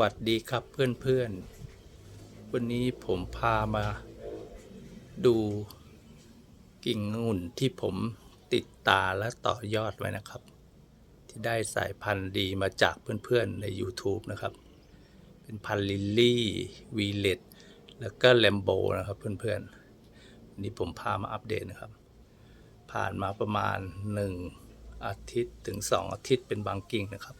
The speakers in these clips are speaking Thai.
วัสดีครับเพื่อนๆ วันนี้ผมพามา ดูกิ่งองุ่นที่ผมติดตาและต่อยอดไว้นะครับ ที่ได้สายพันธุ์ดีมาจากเพื่อนๆใน YouTube นะครับ เป็นพันธุ์ลิลลี่วีเลตแล้วก็แลมโบนะครับเพื่อนๆ วันนี้ผมพามาอัปเดตนะครับ ผ่านมาประมาณ 1 อาทิตย์ถึง 2 อาทิตย์เป็นบางกิ่งนะครับ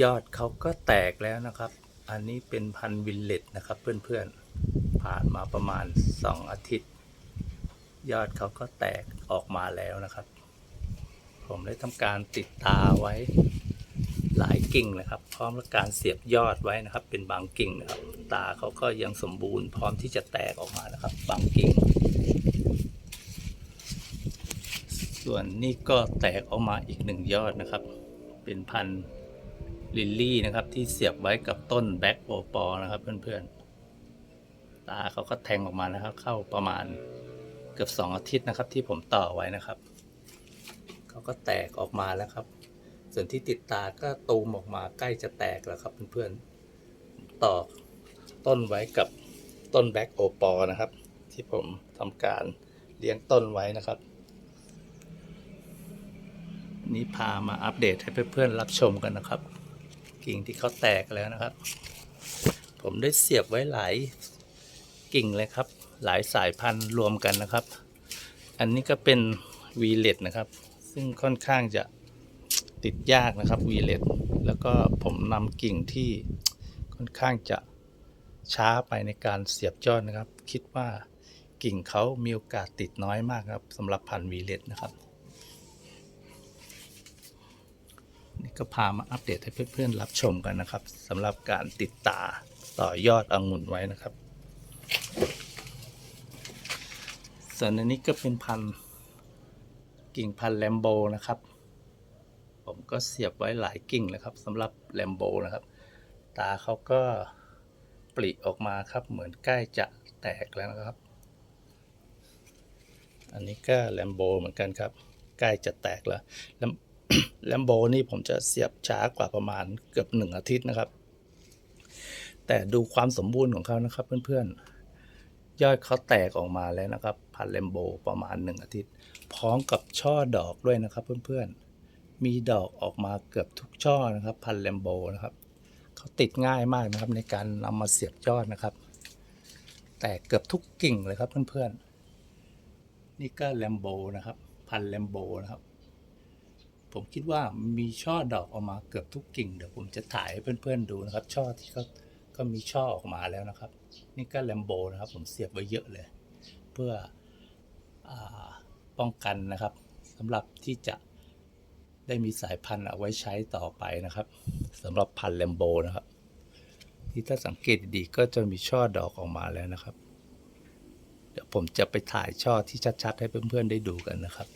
ยอดเขาก็แตกแล้วนะครับ อันนี้เป็นพันวิลเลตนะครับ เพื่อนๆ ผ่านมาประมาณ 2 อาทิตย์ ยอดเขาก็แตกออกมาแล้วนะครับ ผมได้ทำการติดตาไว้หลายกิ่งนะครับ พร้อมกับการเสียบยอดไว้นะครับ เป็นบางกิ่งนะครับ ตาเขาก็ยังสมบูรณ์พร้อมที่จะแตกออกมานะครับ บางกิ่ง ส่วนนี่ก็แตกออกมาอีกหนึ่งยอดนะครับ เป็นพันธุ์ ลิลลี่นะครับที่เสียบไว้กับต้นแบ็กโอปอนะครับเพื่อนๆ ตาเขาก็แทงออกมานะครับ เข้าประมาณเกือบสองอาทิตย์นะครับ ที่ผมต่อไว้นะครับ เขาก็แตกออกมาแล้วครับ ส่วนที่ติดตาก็ตูมออกมาใกล้จะแตกแล้วครับเพื่อนๆ ต่อต้นไว้กับต้นแบ็กโอปอนะครับ ที่ผมทำการเลี้ยงต้นไว้นะครับนี้พามาอัปเดตให้เพื่อนๆรับชมกันนะครับ กิ่งที่เขาแตกแล้วนะครับ ผมได้เสียบไว้หลายกิ่งเลยครับ หลายสายพันธุ์รวมกันนะครับ อันนี้ก็เป็นวีเลตนะครับ ซึ่งค่อนข้างจะติดยากนะครับวีเลตแล้วก็ผมนำกิ่งที่ค่อนข้างจะช้าไปในการเสียบยอดนะครับ คิดว่ากิ่งเขามีโอกาสติดน้อยมากครับสำหรับพันธุ์วีเลตนะครับ ก็พามาอัปเดตให้เพื่อนๆรับชมกันนะครับสำหรับการติดตาต่อยอดองุ่นไว้นะครับ ส่วนอันนี้ก็เป็นพันกิ่งพันแลมโบนะครับ ผมก็เสียบไว้หลายกิ่งเลยครับสำหรับแลมโบนะครับ ตาเขาก็ปลิออกมาครับเหมือนใกล้จะแตกแล้วนะครับ อันนี้ก็แลมโบเหมือนกันครับ ใกล้จะแตกแล้ว แลมโบนี่ผมจะเสียบช้ากว่าประมาณเกือบหนึ่งอาทิตย์นะครับ แต่ดูความสมบูรณ์ของเขานะครับเพื่อนๆ ยอดเขาแตกออกมาแล้วนะครับ พันแลมโบประมาณหนึ่งอาทิตย์ พร้อมกับช่อดอกด้วยนะครับเพื่อนๆ มีดอกออกมาเกือบทุกช่อนะครับ พันแลมโบนะครับเขาติดง่ายมากนะครับในการนำมาเสียบยอดนะครับ แตกเกือบทุกกิ่งเลยครับเพื่อนๆ นี่ก็แลมโบนะครับ พันแลมโบนะครับ ผมคิดว่ามีช่อดอกออกมาเกือบทุกกิ่ง เดี๋ยวผมจะถ่ายให้เพื่อนๆดูนะครับ ช่อที่เขาก็มีช่อออกมาแล้วนะครับ นี่ก็แลมโบนะครับ ผมเสียบไว้เยอะเลย เพื่ออป้องกันนะครับสำหรับที่จะได้มีสายพันธุ์เอาไว้ใช้ต่อไปนะครับสำหรับพันธุ์แลมโบนะครับ ที่ถ้าสังเกตดีๆก็จะมีช่อดอกออกมาแล้วนะครับ เดี๋ยวผมจะไปถ่ายช่อที่ชัดๆ ให้เพื่อนๆได้ดูกันนะครับ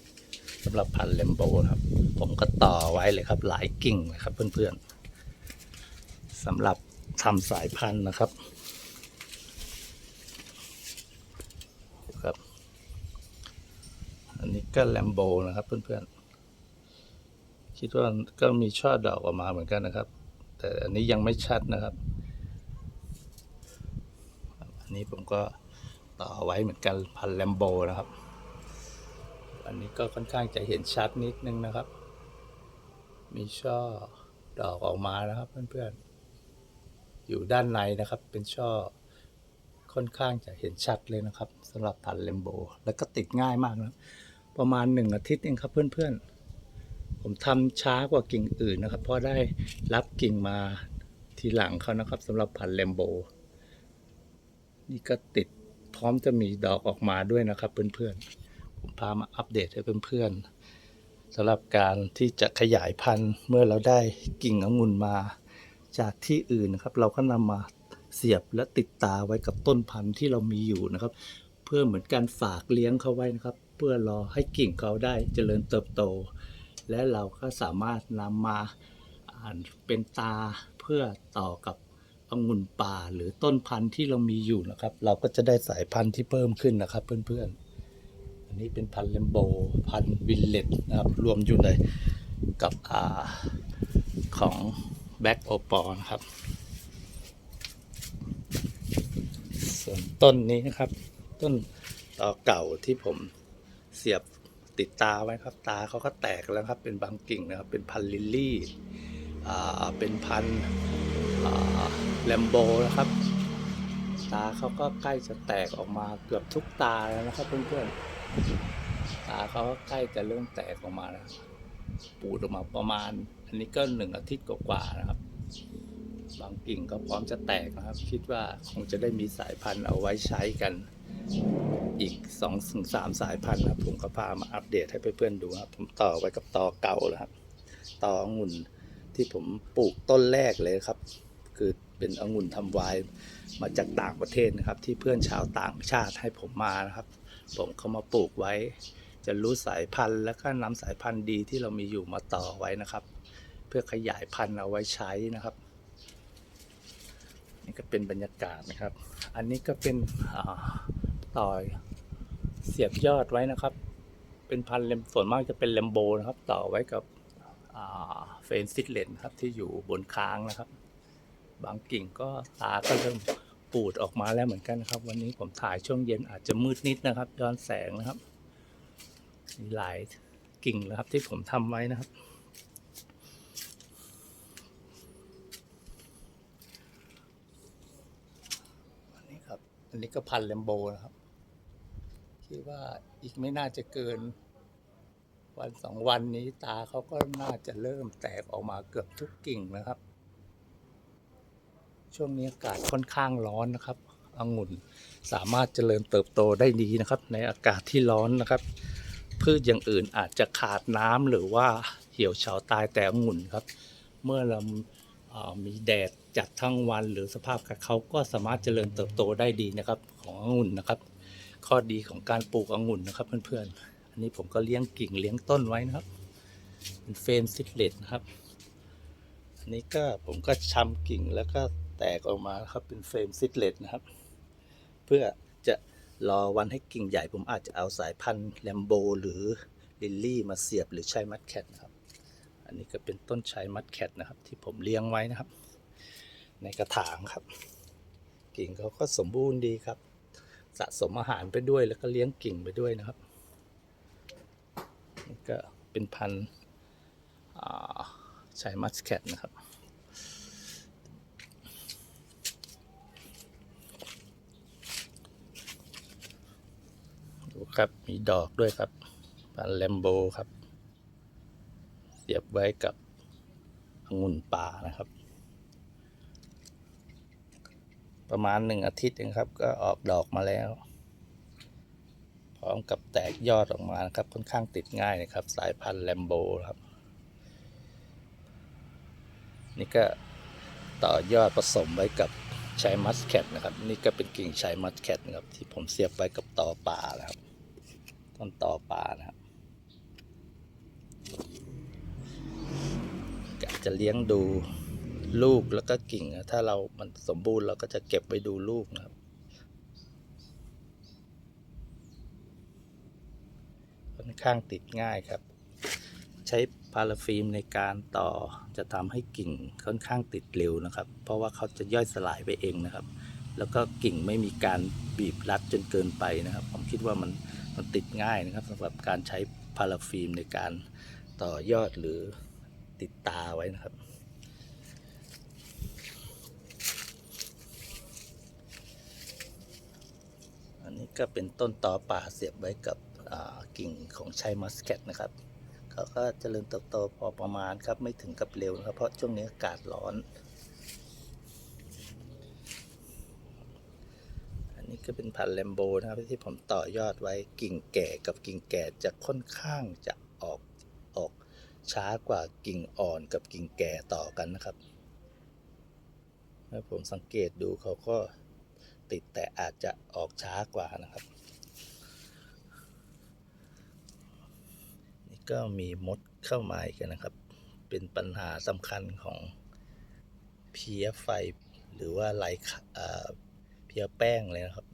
สำหรับพันธุ์เลมโบนะครับ ผมก็ต่อไว้เลยครับ หลายกิ่งเลยครับ เพื่อนๆสำหรับทำสายพันธุ์นะครับครับ อันนี้ก็แลมโบนะครับ เพื่อนๆ คิดว่าก็มีช่อดอกออกมาเหมือนกันนะครับ แต่อันนี้ยังไม่ชัดนะครับ อันนี้ผมก็ต่อไว้เหมือนกันพันแลมโบนะครับ อันนี้ก็ค่อนข้างจะเห็นชัดนิดนึงนะครับ มีช่อดอกออกมานะครับ เพื่อนๆ อยู่ด้านในนะครับ เป็นช่อค่อนข้างจะเห็นชัดเลยนะครับสำหรับพันธุ์เลมโบ แล้วก็ติดง่ายมากนะประมาณหนึ่งอาทิตย์เองครับเพื่อนๆ ผมทำช้ากว่ากิ่งอื่นนะครับ เพราะได้รับกิ่งมาทีหลังเขานะครับสำหรับพันธุ์เลมโบ นี่ก็ติดพร้อมจะมีดอกออกมาด้วยนะครับ เพื่อนๆ ผมพามาอัปเดตให้เพื่อนๆ สำหรับการที่จะขยายพันธุ์เมื่อเราได้กิ่งองุ่นมา จากที่อื่นนะครับ เราก็นำมาเสียบและติดตาไว้กับต้นพันธุ์ที่เรามีอยู่นะครับ เพื่อเหมือนการฝากเลี้ยงเขาไว้นะครับ เพื่อรอให้กิ่งเขาได้เจริญเติบโต และเราก็สามารถนำมาอ่านเป็นตาเพื่อต่อกับองุ่นป่าหรือต้นพันธุ์ที่เรามีอยู่นะครับ เราก็จะได้สายพันธุ์ที่เพิ่มขึ้นนะครับเพื่อนๆ นนี้เป็นพันเลมโบพันวิลเลตนะครับ รวมอยู่ในกับอาของแบ็กโอปอนะครับ ส่วนต้นนี้นะครับ ต้นต่อเก่าที่ผมเสียบติดตาไว้ครับ ตาเขาก็แตกแล้วครับ เป็นบางกิ่งนะครับ เป็นพันลิลลี่อ่าเป็นพันแลมโบนะครับ ตาเขาก็ใกล้จะแตกออกมาเกือบทุกตาแล้วนะครับเพื่อนๆ ตาเขาใกล้จะเริ่มแตกออกมาแล้วปูดออกมาประมาณ อันนี้ก็หนึ่งอาทิตย์กว่าๆนะครับ บางกิ่งก็พร้อมจะแตกนะครับ คิดว่าคงจะได้มีสายพันธุ์เอาไว้ใช้กัน อีก2อถึงสามสายพันธุ์นะครับผมก็พามาอัปเดตให้เพื่อนๆดูครับ ผมต่อไว้กับตอเก่าแล้วครับตอองุ่นที่ผมปลูกต้นแรกเลยครับ คือเป็นองุ่นทำไวน์มาจากต่างประเทศนะครับ ที่เพื่อนชาวต่างชาติให้ผมมานะครับ ผมเขามาปลูกไว้ จะรู้สายพันธุ์ แล้วก็นำสายพันธุ์ดีที่เรามีอยู่มาต่อไว้นะครับ เพื่อขยายพันธุ์เอาไว้ใช้นะครับ นี่ก็เป็นบรรยากาศนะครับ อันนี้ก็เป็นต่อยเสียบยอดไว้นะครับ เป็นพันธุ์เลมส่วนมากจะเป็นเลมโบนะครับ ต่อไว้กับเฟนซิตเลนครับที่อยู่บนค้างนะครับ บางกิ่งก็ตาก็เริ่ม ปูดออกมาแล้วเหมือนกันนะครับ วันนี้ผมถ่ายช่วงเย็นอาจจะมืดนิดนะครับย้อนแสงนะครับมีหลายกิ่งนะครับที่ผมทำไว้นะครับ อันนี้ครับ อันนี้ก็พันแลมโบนะครับ คิดว่าอีกไม่น่าจะเกิน วันสองวันนี้ตาเขาก็น่าจะเริ่มแตกออกมาเกือบทุกกิ่งนะครับ ช่วงนี้อากาศค่อนข้างร้อนนะครับองุ่นสามารถเจริญเติบโตได้ดีนะครับ ในอากาศที่ร้อนนะครับ พืชอย่างอื่นอาจจะขาดน้ำหรือว่าเหี่ยวเฉาตายแต่องุ่นครับ เมื่อเราเอ่อมีแดดจัดทั้งวันหรือสภาพกับเขาก็สามารถเจริญเติบโตได้ดีนะครับ ขององุ่นนะครับ ข้อดีของการปลูกองุ่นนะครับเพื่อนๆอันนี้ผมก็เลี้ยงกิ่งเลี้ยงต้นไว้นะครับเป็นเฟรมซิตเลตนะครับอันนี้ก็ผมก็ชำกิ่งแล้วก็ แตกออกมาครับเป็นเฟรมซิตเลตนะครับ เพื่อจะรอวันให้กิ่งใหญ่ผมอาจจะเอาสายพันธุ์แลมโบหรือลิลลี่มาเสียบหรือใช้มัดแคทนะครับ อันนี้ก็เป็นต้นชายมัดแคทนะครับ ที่ผมเลี้ยงไว้นะครับ ในกระถางครับ กิ่งเขาก็สมบูรณ์ดีครับ สะสมอาหารไปด้วยแล้วก็เลี้ยงกิ่งไปด้วยนะครับนี่ก็เป็นพันธุ์ชายมัสแคทนะครับ ดู ครับ มีดอกด้วยครับพันแลมโบครับ เสียบไว้กับองุ่นป่านะครับ ประมาณหนึ่งอาทิตย์เองครับ ก็ออกดอกมาแล้ว พร้อมกับแตกยอดออกมานะครับ ค่อนข้างติดง่ายนะครับ สายพันธุ์แลมโบครับ นี่ก็ต่อยอดผสมไว้กับชายมัสแคทนะครับ นี่ก็เป็นกิ่งชายมัสแคทนะครับ ที่ผมเสียบไว้กับตอป่านะครับ ต้นต่อป่านะครับกะจะเลี้ยงดูลูกแล้วก็กิ่งอะถ้าเรามันสมบูรณ์เราก็จะเก็บไว้ดูลูกนะครับค่อนข้างติดง่ายครับ ใช้พาราฟิล์มในการต่อจะทำให้กิ่งค่อนข้างติดเร็วนะครับ เพราะว่าเขาจะย่อยสลายไปเองนะครับ แล้วก็กิ่งไม่มีการบีบรัดจนเกินไปนะครับ ผมคิดว่ามันมันติดง่ายนะครับสำหรับการใช้พาราฟิล์มในการต่อยอดหรือติดตาไว้นะครับ อันนี้ก็เป็นต้นตอป่าเสียบไว้กับกิ่งของชัยมัสแคทนะครับเขาก็เจริญเติบโตพอประมาณครับไม่ถึงกับเร็วนะครับเพราะช่วงนี้อากาศร้อน อันนี้ ก็เป็นพันแลมโบนะครับที่ผมต่อยอดไว้กิ่งแก่กับกิ่งแก่จะค่อนข้างจะออกออกช้ากว่ากิ่งอ่อนกับกิ่งแก่ต่อกันนะครับถ้าผมสังเกตดูเขาก็ติดแต่อาจจะออกช้ากว่านะครับ นี่ก็มีมดเข้ามาอีกนะครับ เป็นปัญหาสำคัญของเพี้ยไฟหรือว่าไรขะเอ่อเพี้ยแป้งเลยนะครับ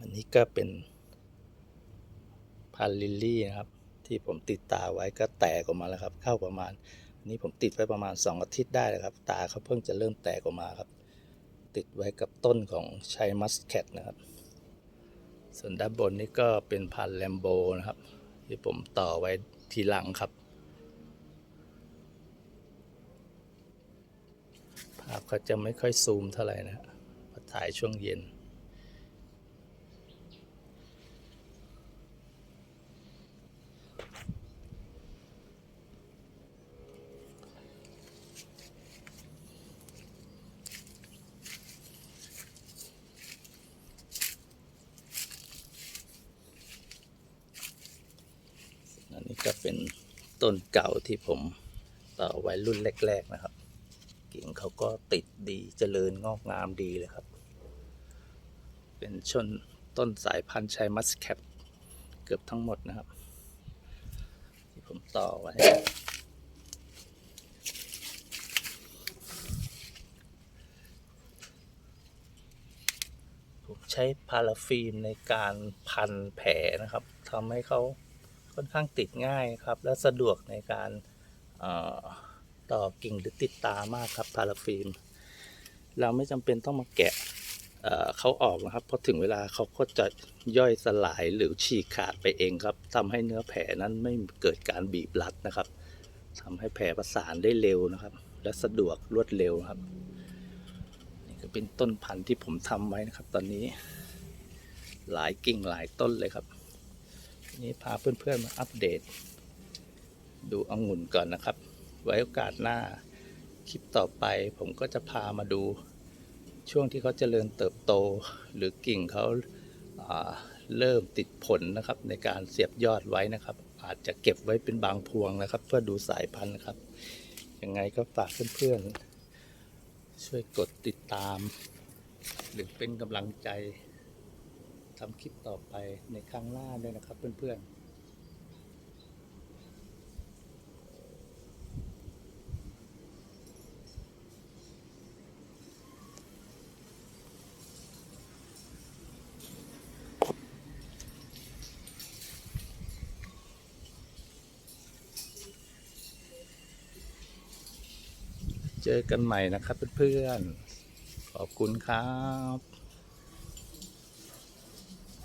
อันนี้ก็เป็นพันลิลลี่นะครับ ที่ผมติดตาไว้ก็แตกออกมาแล้วครับ เข้าประมาณอันนี้ผมติดไว้ประมาณ 2 อาทิตย์ได้แล้วครับ ตาเขาเพิ่งจะเริ่มแตกออกมาครับ ติดไว้กับต้นของชัยมัสแคทนะครับ ส่วนด้านบนนี่ก็เป็นพันแลมโบนะครับ ที่ผมต่อไว้ทีหลังครับภาพเขาจะไม่ค่อยซูมเท่าไหร่นะฮะเพราะถ่ายช่วงเย็น ก็เป็นต้นเก่าที่ผมต่อไว้รุ่นแรก ๆนะครับ กิ่งเขาก็ติดดีเจริญงอกงามดีเลยครับ เป็นชนต้นสายพันธุ์ชัยมัสแคทเกือบทั้งหมดนะครับ ที่ผมต่อไว้ผมใช้พาราฟิล์มในการพันแผลนะครับทำให้เขา ค่อนข้างติดง่ายครับ และสะดวกในการต่อกิ่งหรือติดตามากครับพาราฟิล์มเราไม่จำเป็นต้องมาแกะเเขาออกนะครับเพราะถึงเวลาเขาก็จะย่อยสลายหรือฉีกขาดไปเองครับทำให้เนื้อแผลนั้นไม่เกิดการบีบรัดนะครับทำให้แผลประสานได้เร็วนะครับ และสะดวกรวดเร็วครับนี่ก็เป็นต้นพันธุ์ที่ผมทำไว้นะครับ ตอนนี้หลายกิ่งหลายต้นเลยครับ นี้พาเพื่อนๆมาอัปเดต ดูองุ่นก่อนนะครับ ไว้โอกาสหน้าคลิปต่อไป ผมก็จะพามาดูช่วงที่เขาเจริญเติบโต หรือกิ่งเขาาเริ่มติดผลนะครับ ในการเสียบยอดไว้นะครับ อาจจะเก็บไว้เป็นบางพวงนะครับ เพื่อดูสายพันธุ์นะครับยังไงก็ฝากเพื่อนๆช่วยกดติดตาม หรือเป็นกำลังใจ ทำคลิปต่อไปในครั้งหน้าด้วยนะครับเพื่อนๆเจอกันใหม่นะครับเพื่อนๆ ขอบคุณครับ